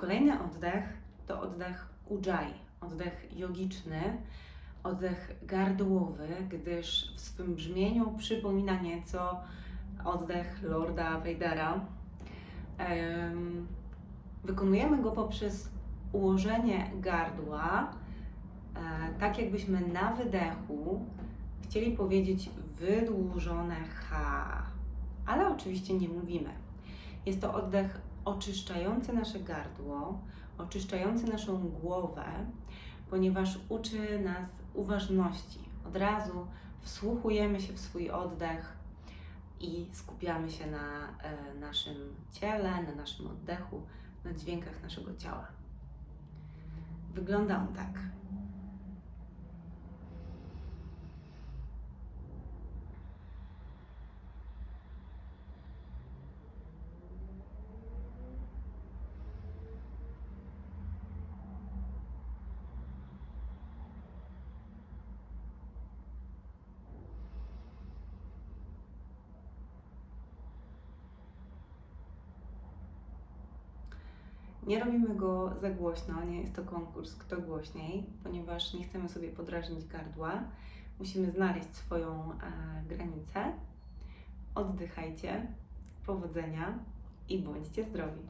Kolejny oddech to oddech ujjayi, oddech jogiczny, oddech gardłowy, gdyż w swym brzmieniu przypomina nieco oddech Lorda Vadera. Em, Wykonujemy go poprzez ułożenie gardła, e, tak jakbyśmy na wydechu chcieli powiedzieć wydłużone H, ale oczywiście nie mówimy. Jest to oddech oczyszczający nasze gardło, oczyszczający naszą głowę, ponieważ uczy nas uważności. Od razu wsłuchujemy się w swój oddech i skupiamy się na e, naszym ciele, na naszym oddechu, na dźwiękach naszego ciała. Wygląda on tak. Nie robimy go za głośno, nie jest to konkurs kto głośniej, ponieważ nie chcemy sobie podrażnić gardła. Musimy znaleźć swoją e, granicę. Oddychajcie, powodzenia i bądźcie zdrowi.